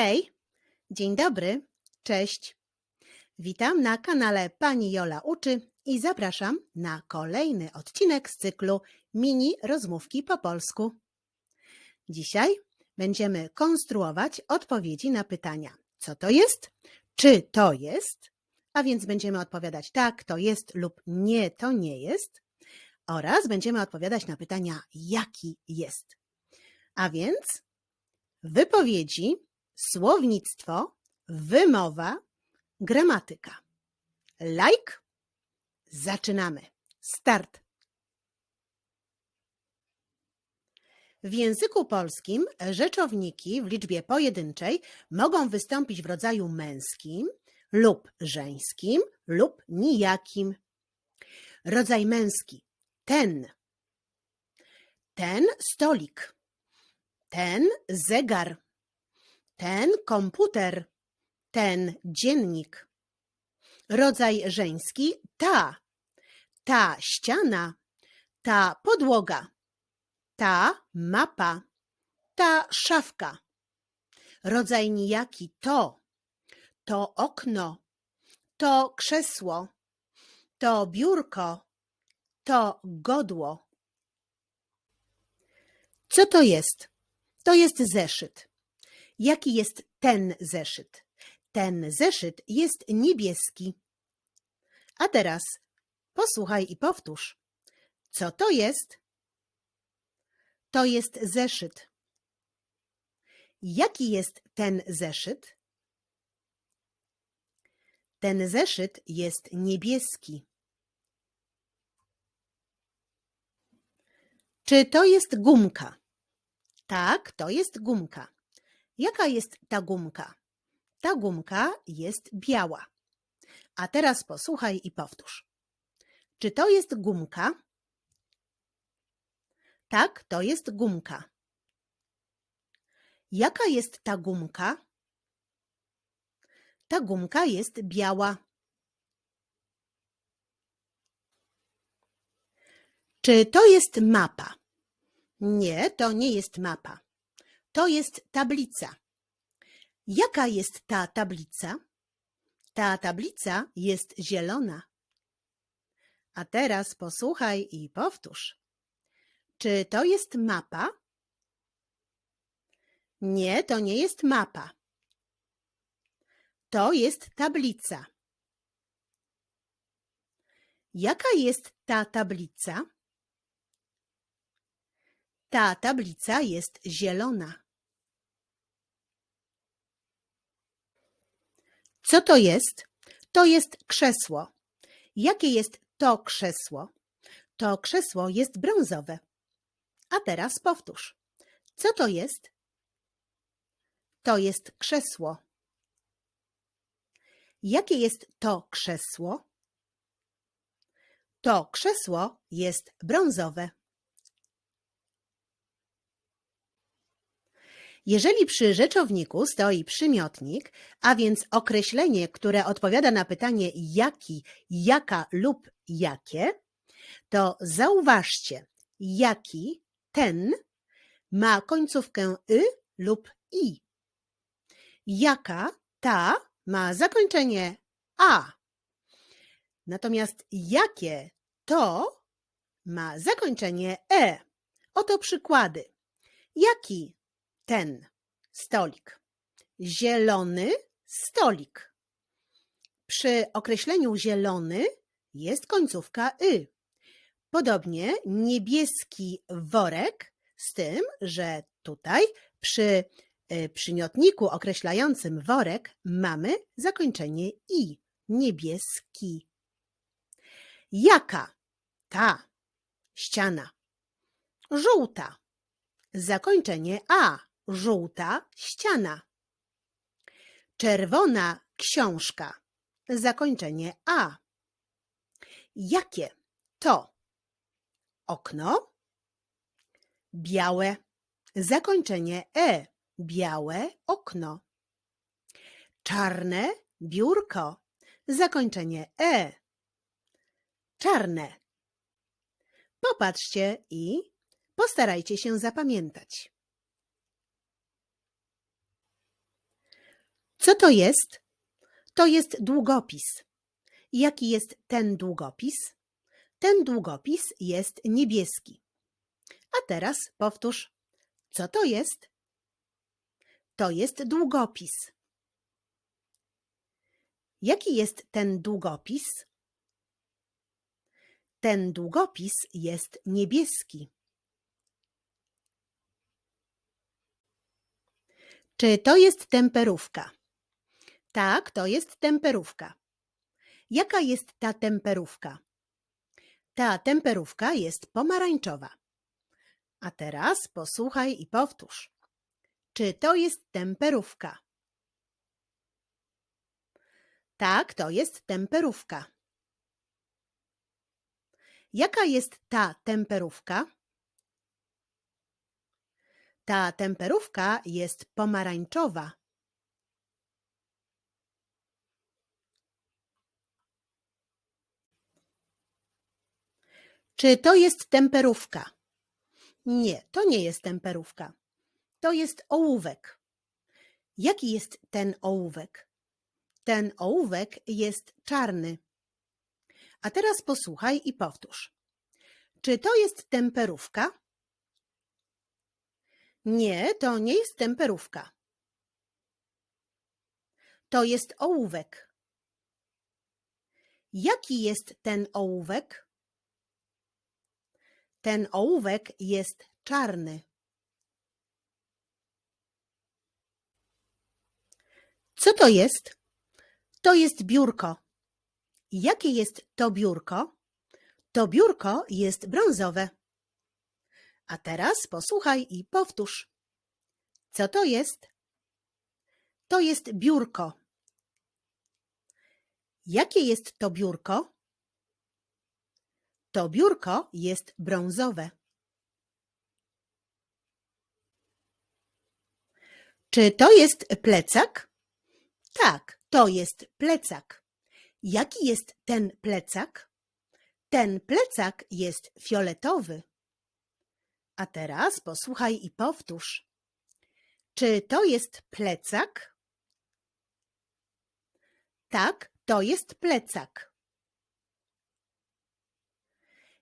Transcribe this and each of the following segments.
Hej, dzień dobry, cześć. Witam na kanale Pani Jola Uczy i zapraszam na kolejny odcinek z cyklu Mini Rozmówki po polsku. Dzisiaj będziemy konstruować odpowiedzi na pytania: co to jest, czy to jest, a więc będziemy odpowiadać tak, to jest lub nie, to nie jest, oraz będziemy odpowiadać na pytania, jaki jest. A więc wypowiedzi, słownictwo, wymowa, gramatyka. Like. Zaczynamy. Start. W języku polskim rzeczowniki w liczbie pojedynczej mogą wystąpić w rodzaju męskim lub żeńskim lub nijakim. Rodzaj męski ten. Ten stolik. Ten zegar. Ten komputer. Ten dziennik. Rodzaj żeński ta. Ta ściana. Ta podłoga. Ta mapa. Ta szafka. Rodzaj nijaki to. To okno. To krzesło. To biurko. To godło. Co to jest? To jest zeszyt. Jaki jest ten zeszyt? Ten zeszyt jest niebieski. A teraz posłuchaj i powtórz. Co to jest? To jest zeszyt. Jaki jest ten zeszyt? Ten zeszyt jest niebieski. Czy to jest gumka? Tak, to jest gumka. Jaka jest ta gumka? Ta gumka jest biała. A teraz posłuchaj i powtórz. Czy to jest gumka? Tak, to jest gumka. Jaka jest ta gumka? Ta gumka jest biała. Czy to jest mapa? Nie, to nie jest mapa. To jest tablica. Jaka jest ta tablica? Ta tablica jest zielona. A teraz posłuchaj i powtórz. Czy to jest mapa? Nie, to nie jest mapa. To jest tablica. Jaka jest ta tablica? Ta tablica jest zielona. Co to jest? To jest krzesło. Jakie jest to krzesło? To krzesło jest brązowe. A teraz powtórz. Co to jest? To jest krzesło. Jakie jest to krzesło? To krzesło jest brązowe. Jeżeli przy rzeczowniku stoi przymiotnik, a więc określenie, które odpowiada na pytanie jaki, jaka lub jakie, to zauważcie, jaki, ten ma końcówkę y lub i. Jaka, ta ma zakończenie a. Natomiast jakie, to ma zakończenie e. Oto przykłady. Jaki ten stolik. Zielony stolik. Przy określeniu zielony jest końcówka y. Podobnie niebieski worek, z tym, że tutaj przy y, przymiotniku określającym worek mamy zakończenie i. Niebieski. Jaka? Ta. Ściana. Żółta. Zakończenie a żółta ściana. Czerwona książka. Zakończenie A. Jakie to? Okno. Białe. Zakończenie E. Białe okno. Czarne biurko. Zakończenie E. Czarne. Popatrzcie i postarajcie się zapamiętać. Co to jest? To jest długopis. Jaki jest ten długopis? Ten długopis jest niebieski. A teraz powtórz. Co to jest? To jest długopis. Jaki jest ten długopis? Ten długopis jest niebieski. Czy to jest temperówka? Tak, to jest temperówka. Jaka jest ta temperówka? Ta temperówka jest pomarańczowa. A teraz posłuchaj i powtórz. Czy to jest temperówka? Tak, to jest temperówka. Jaka jest ta temperówka? Ta temperówka jest pomarańczowa. Czy to jest temperówka? Nie, to nie jest temperówka. To jest ołówek. Jaki jest ten ołówek? Ten ołówek jest czarny. A teraz posłuchaj i powtórz. Czy to jest temperówka? Nie, to nie jest temperówka. To jest ołówek. Jaki jest ten ołówek? Ten ołówek jest czarny. Co to jest? To jest biurko. Jakie jest to biurko? To biurko jest brązowe. A teraz posłuchaj i powtórz. Co to jest? To jest biurko. Jakie jest to biurko? To biurko jest brązowe. Czy to jest plecak? Tak, to jest plecak. Jaki jest ten plecak? Ten plecak jest fioletowy. A teraz posłuchaj i powtórz. Czy to jest plecak? Tak, to jest plecak.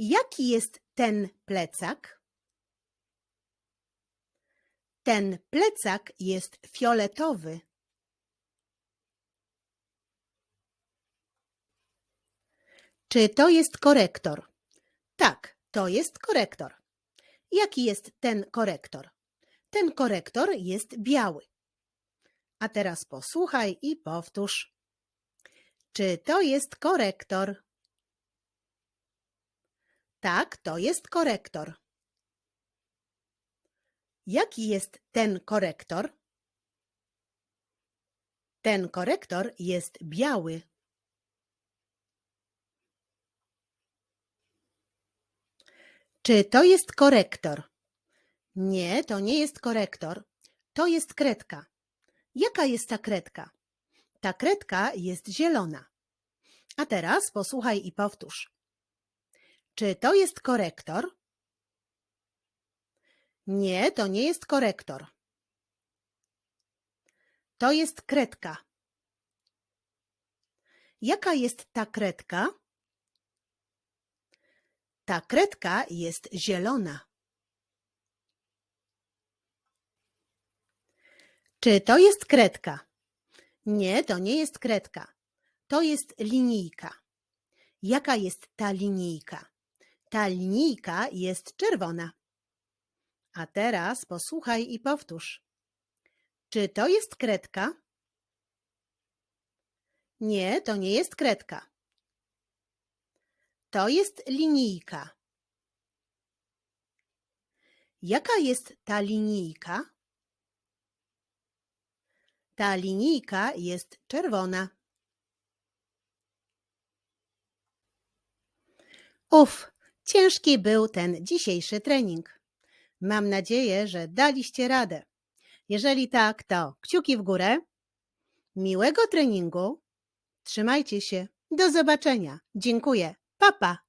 Jaki jest ten plecak? Ten plecak jest fioletowy. Czy to jest korektor? Tak, to jest korektor. Jaki jest ten korektor? Ten korektor jest biały. A teraz posłuchaj i powtórz. Czy to jest korektor? Tak, to jest korektor. Jaki jest ten korektor? Ten korektor jest biały. Czy to jest korektor? Nie, to nie jest korektor. To jest kredka. Jaka jest ta kredka? Ta kredka jest zielona. A teraz posłuchaj i powtórz. Czy to jest korektor? Nie, to nie jest korektor. To jest kredka. Jaka jest ta kredka? Ta kredka jest zielona. Czy to jest kredka? Nie, to nie jest kredka. To jest linijka. Jaka jest ta linijka? Ta linijka jest czerwona. A teraz posłuchaj i powtórz. Czy to jest kredka? Nie, to nie jest kredka. To jest linijka. Jaka jest ta linijka? Ta linijka jest czerwona. Uf, ciężki był ten dzisiejszy trening. Mam nadzieję, że daliście radę. Jeżeli tak, to kciuki w górę. Miłego treningu. Trzymajcie się. Do zobaczenia. Dziękuję. Papa. Pa.